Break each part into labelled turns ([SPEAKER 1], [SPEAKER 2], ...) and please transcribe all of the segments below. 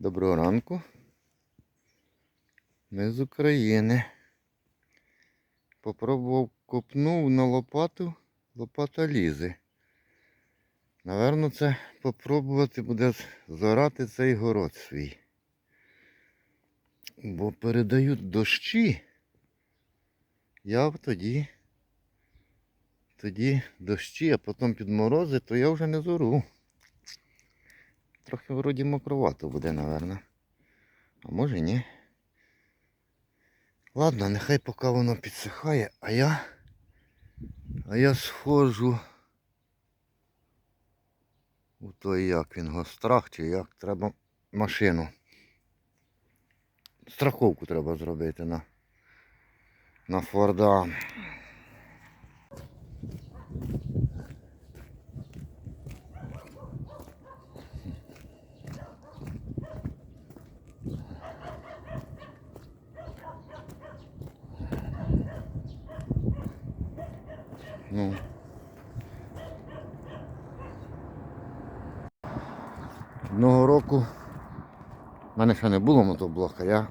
[SPEAKER 1] Доброго ранку. Ми з України. Попробував копнув на лопату, лопата лізе. Наверно, це попробувати буде зорати цей город свій. Бо передають дощі. Я тоді, тоді дощі, а потім під морози, то я вже не зору. Трохи вроді мокровато буде, напевно. А може ні. Ладно, нехай поки воно підсихає, а я. А я схожу у той як він гострах, чи як треба машину. Страховку треба зробити на, на Форда. Ну. Одного року в мене ще не було мотоблока, я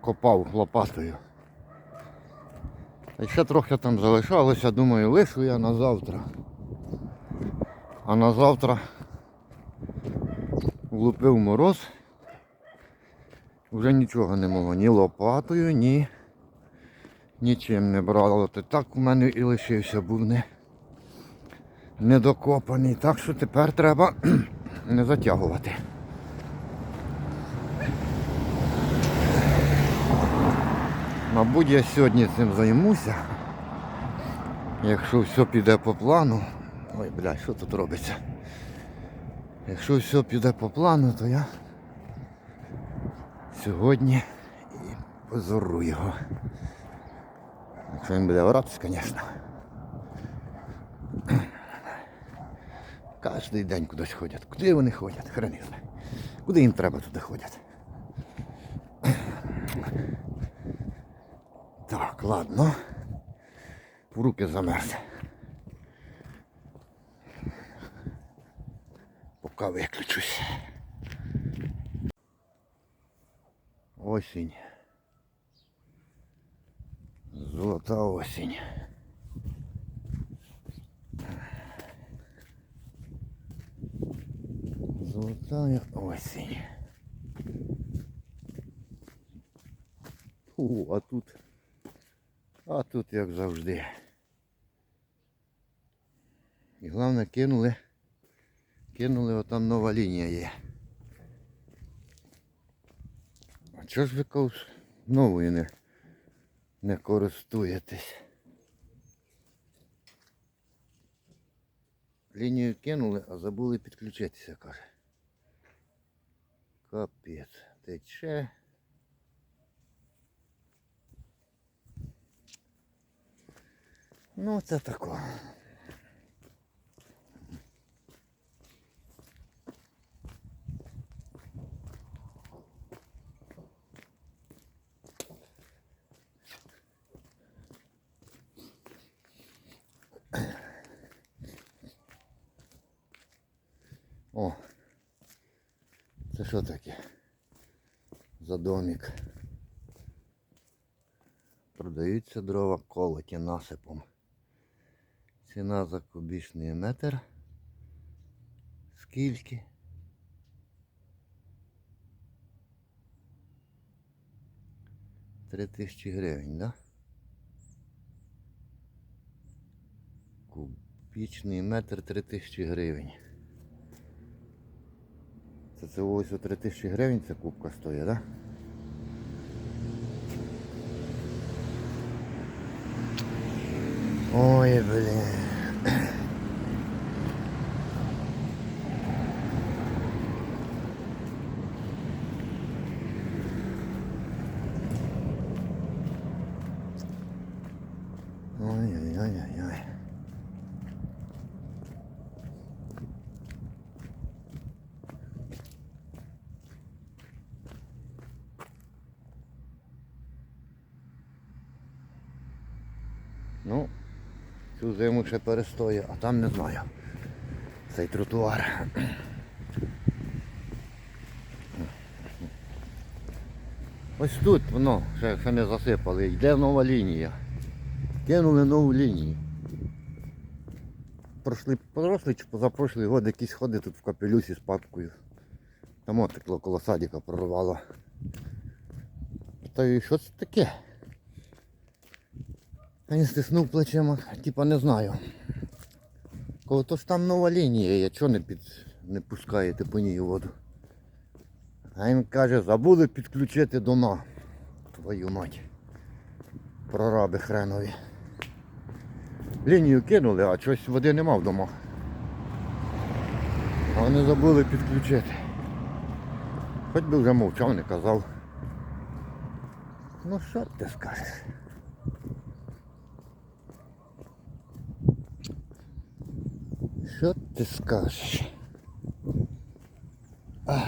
[SPEAKER 1] копав лопатою. Та ще трохи там залишалося, думаю, лишу я на завтра. А на завтра влупив мороз. Вже нічого не могло, ні лопатою, ні нічим не брало. То так у мене і лишився, був не, недокопаний. Так що тепер треба не затягувати. Мабуть, я сьогодні цим займуся. Якщо все піде по плану. Ой, бля, що тут робиться? Якщо все піде по плану, то я сьогодні і позору його. Якщо він буде оратись, звісно. Кожний день кудись ходять. Куди вони ходять? Хрен їх знає. Куди їм треба, туди ходять. Так, ладно. В руки замерз. Поки виключусь. Осінь. Золота осінь. Золотая осінь. О, а тут. А тут як завжди. І головне кинули. Кинули, отам нова лінія є. А чого ж ви кажуть, новою не, не користуєтесь? Лінію кинули, а забули підключитися, каже. Капець. Тече. Ну, це тако. О, це що таке? За домик. Продаються дрова колоті насипом. Ціна за кубічний метр. Скільки? Три тисячі гривень, да? Кубічний метр три тисячі гривень. Це це ось о 3 тисячі гривень ця кубка стоїть, да? Ой, блін. Зиму ще перестою, а там не знаю. Цей тротуар. Ось тут воно, ще, ще не засипали, йде нова лінія. Кинули нову лінію. Пройшли, прошлий чи позапрошлий год якісь ходить тут в капелюсі з папкою. Там от текло коло садика прорвало. Та й що це таке? А він стиснув плечима, типа не знаю. Коли то ж там нова лінія, я чого не, під, не пускаєте по ній воду? А він каже, забули підключити до на. Твою мать. Прораби хренові. Лінію кинули, а щось води нема в домах. А вони забули підключити. Хоч би вже мовчав, не казав. Ну що ти скажеш? Що ти скажеш?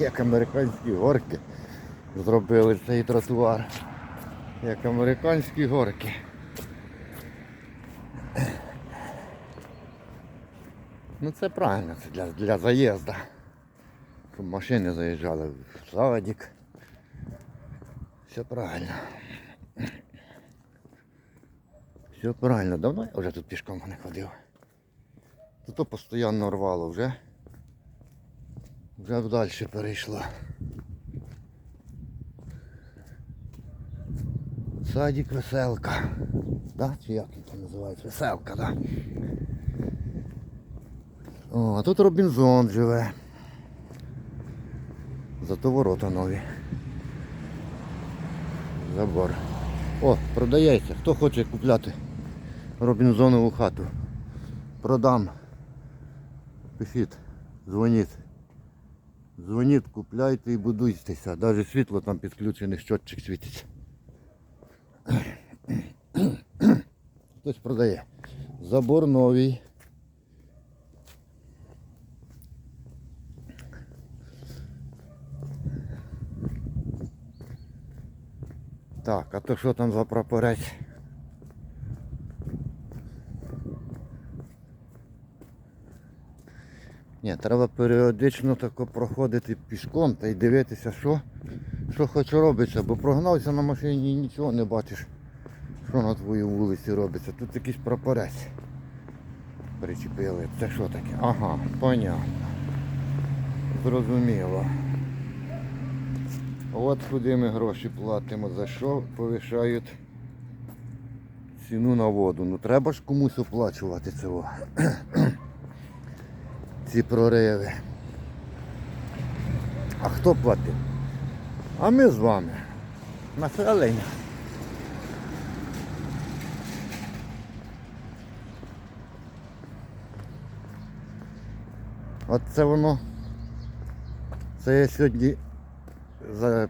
[SPEAKER 1] Як американські горки зробили цей тротуар. Як американські горки. Ну це правильно, це для, для заїзду. Машини заїжджали в садик. Все правильно. Все правильно. Давно я вже тут пішком не ходив. Тут постійно рвало вже. Вже далі перейшло. Садик веселка. Да? Чи як це називається? Веселка, да. О, а тут Робінзон живе. Зато ворота нові. Забор. О, продається. Хто хоче купляти Робінзонову хату? Продам. Пишіть, дзвоніть. Дзвоніть, купляйте і будуйтеся. Навіть світло там підключене, щотчик світиться. Хтось продає. Забор новий. Так, а то що там за прапорець? Ні, треба періодично тако проходити пішком та й дивитися, що, що хоч робиться, бо прогнався на машині і нічого не бачиш, що на твоїй вулиці робиться. Тут якийсь прапорець причепили. Це що таке? Ага, понятно. Зрозуміло. От куди ми гроші платимо, за що повишають ціну на воду. Ну треба ж комусь оплачувати цього. Ці прориви. А хто платить? А ми з вами. Населення. От це воно. Це я сьогодні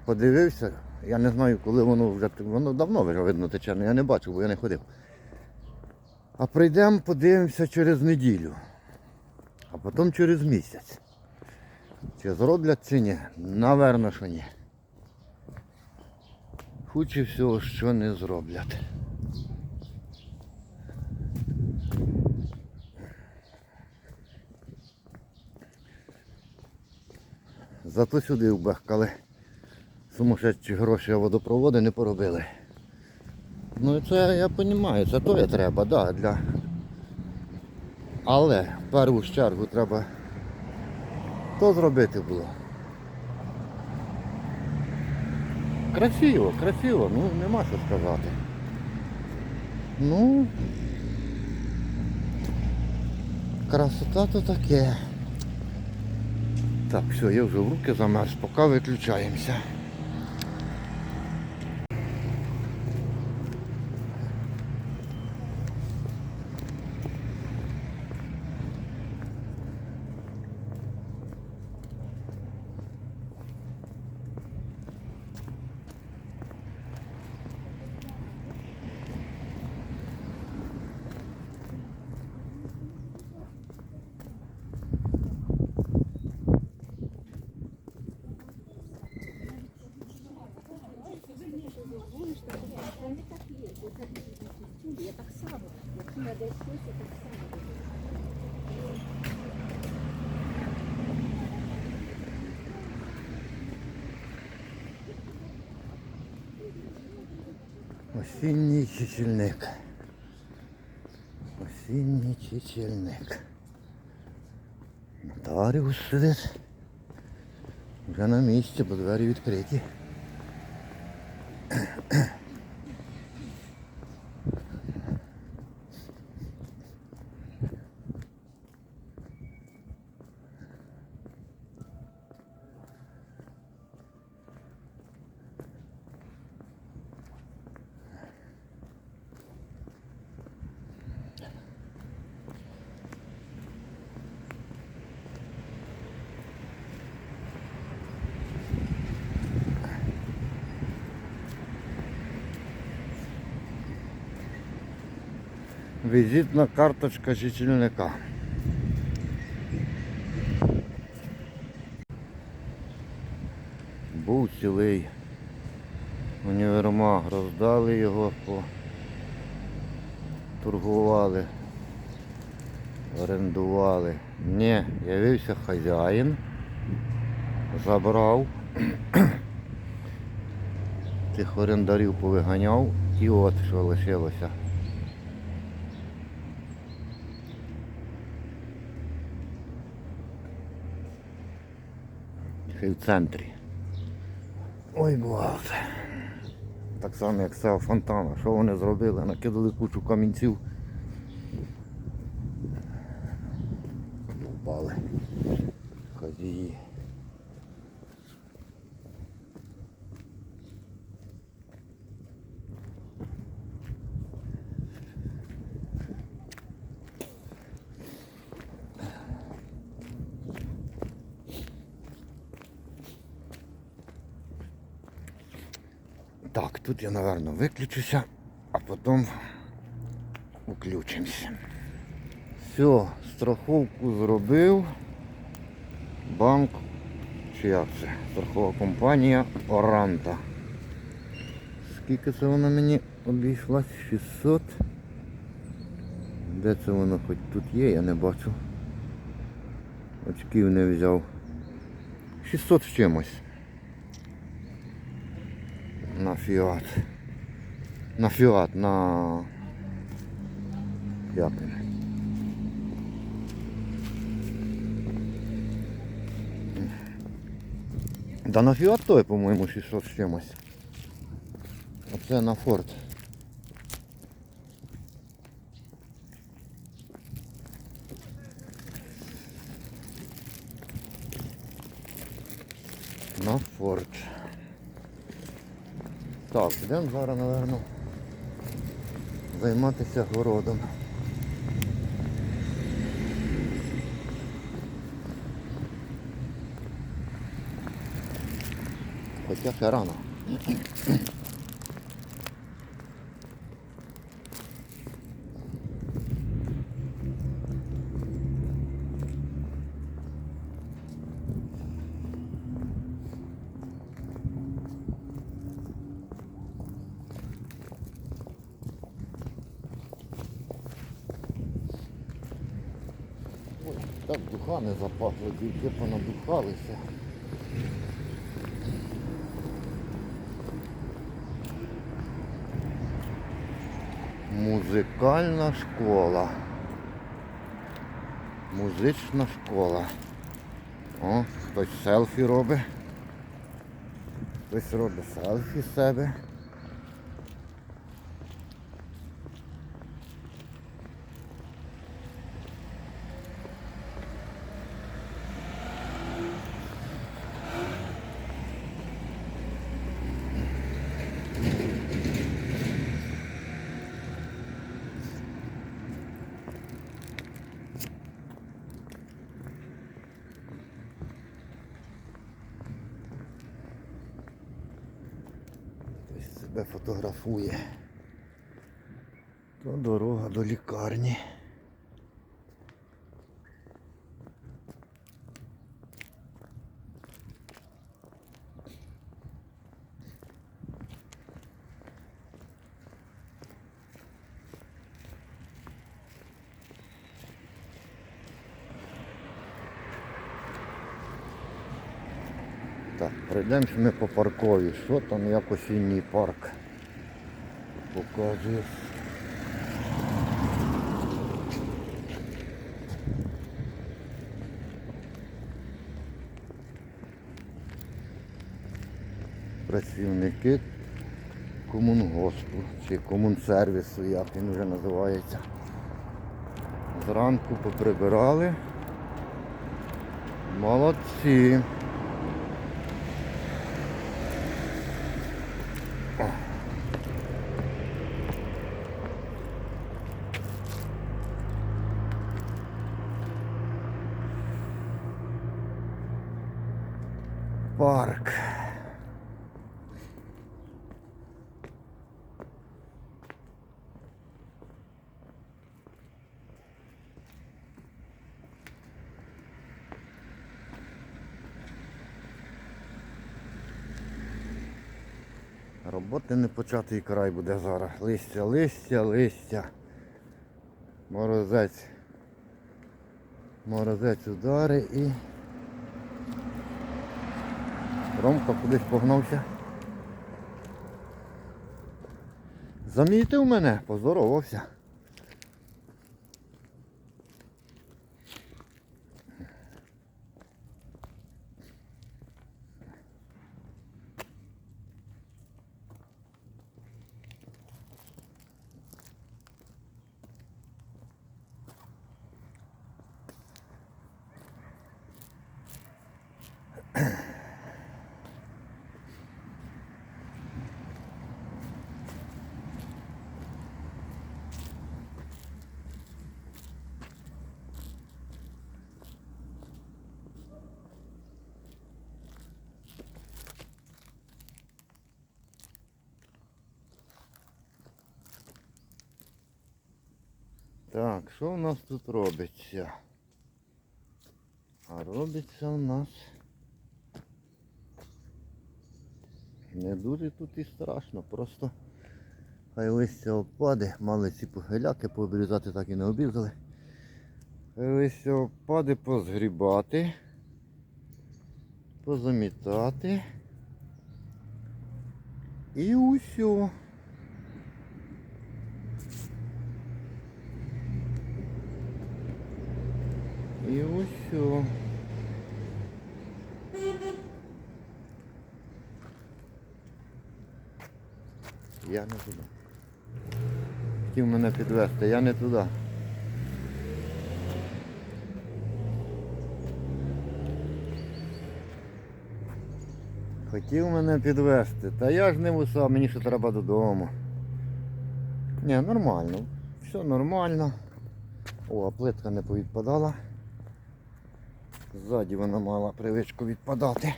[SPEAKER 1] подивився. Я не знаю, коли воно вже воно давно вже видно тече, але я не бачив, бо я не ходив. А прийдемо, подивимося через неділю, а потім через місяць. Чи зроблять чи ні? Наверно, що ні. Хуче всього, що не зроблять. Зато сюди вбехкали сумасшедші гроші, водопроводи не поробили. Ну і це я розумію, це то треба, да, для. Але в першу чергу треба то зробити було. Красиво, красиво, ну нема що сказати. Ну красота то таке. Так, все, я вже в руки замерз, поки виключаємося. Осінній чечільник. Осінній чечільник. Нотаріус сидить. Вже на місці, бо двері відкриті. Візитна карточка чечільника. Був цілий універмаг, роздали його, торгували, орендували. Ні, явився хазяїн, забрав, тих орендарів повиганяв і от що лишилося. Й в центрі. Ой, боже. Так само, як з фонтана. Що вони зробили? Накидали кучу камінців. Впали. Хазії. Так, тут я, напевно, виключуся, а потім включимося. Все, страховку зробив. Банк, чи як це? Страхова компанія Оранта. Скільки це вона мені обійшлась? 600. Де це воно хоч тут є, я не бачу. Очків не взяв. 600 з чимось фіат. На фіат, на як він? Да на фіат той, по-моєму, 600 з чимось. Оце на форт. На форт. Так, йдемо зараз, напевно, займатися городом. Хоча ще рано. Ой, духами запахло, тільки понадухалися. Музикальна школа. Музична школа. О, хтось селфі робить. Хтось робить селфі себе. кайфує. То дорога до лікарні. Так, прийдемо ми по паркові, що там як осінній парк. Показує. Працівники комунгоспу чи комунсервісу, як він вже називається. Зранку поприбирали. Молодці. Парк. Роботи не початий край буде зараз. Листя, листя, листя. Морозець. Морозець удари і. Ромка кудись погнався. Замітив мене, поздоровався. Так, що у нас тут робиться? А робиться у нас не дуже тут і страшно, просто хай листя опаде, мали ці погиляки пообрізати, так і не обрізали. Хай листя опаде, позгрібати, позамітати. І усьо. І усьо. Я не туди. Хотів мене підвести, я не туди. Хотів мене підвести, та я ж не вуса, мені ще треба додому. Ні, нормально. Все нормально. О, а плитка не повідпадала. Ззаді вона мала привичку відпадати.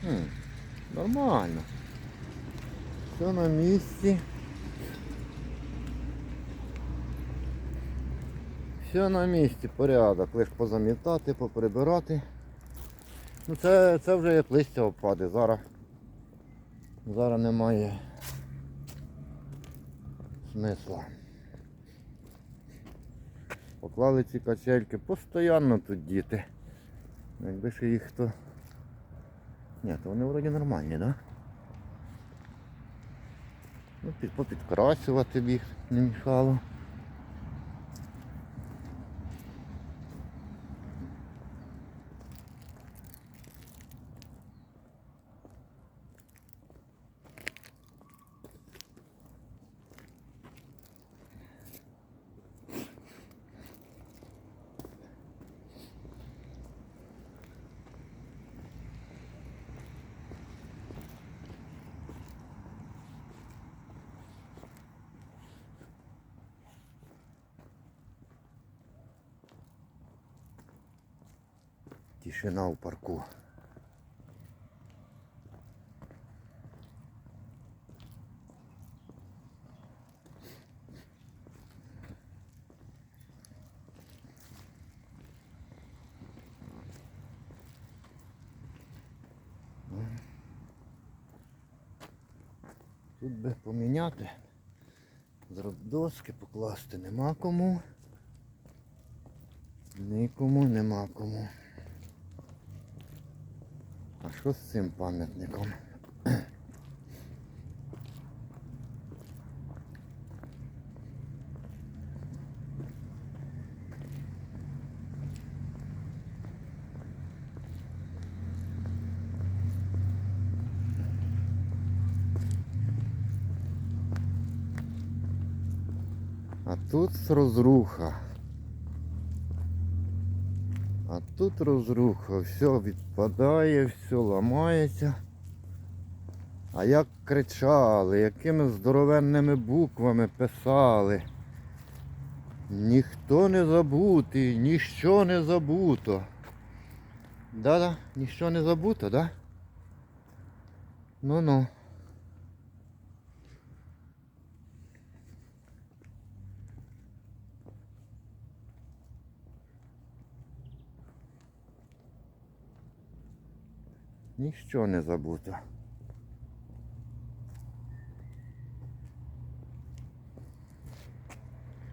[SPEAKER 1] Хм, нормально. Все на місці. Все на місці, порядок. Лиш позамітати, поприбирати. Ну це, це вже як листя опаде. Зараз, зараз немає смисла. Поклали ці качельки, постійно тут діти. Якби ще їх хто. Ні, то вони вроді нормальні, так? Да? Ну, попідкрасувати б їх не мішало. Тишина в парку. Тут би поміняти. Доски покласти нема кому. Нікому нема кому. Що з цим пам'ятником? А тут розруха. А тут розруха, все відпадає, все ламається. А як кричали, якими здоровенними буквами писали. Ніхто не забутий, ніщо не забуто. Да-да, ніщо не забуто, да? Ну-ну. Ніщо не забуто.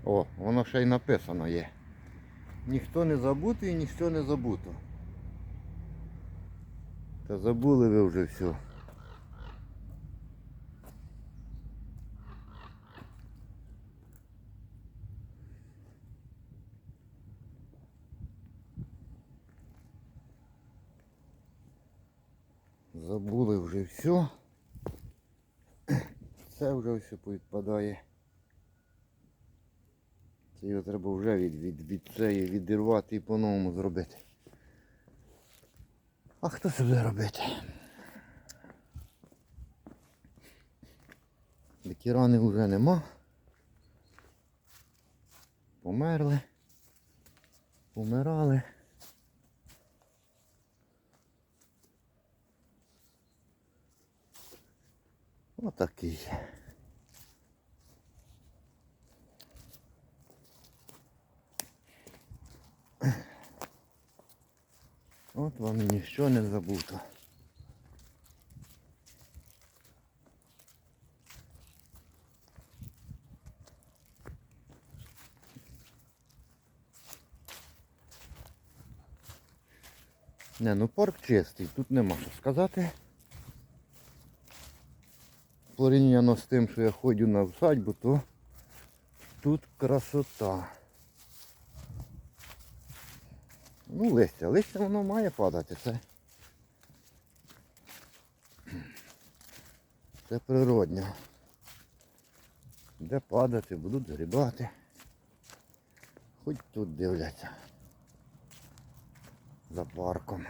[SPEAKER 1] О, воно ще й написано є. Ніхто не забутий, ніщо не забуто. Та забули ви вже все. Забули вже все. Це вже все повідпадає. Це його треба вже від, від, від цієї відірвати і по-новому зробити. А хто це буде робити? Ветеранів вже нема. Померли. Помирали. Отакий. От вам ніщо не забуто. Не, ну парк чистий, тут нема що сказати. Порівняно з тим, що я ходжу на всадьбу, то тут красота. Ну, листя, листя воно має падати, це. Це природньо. Де падати, будуть грібати. Хоч тут дивляться. За парком.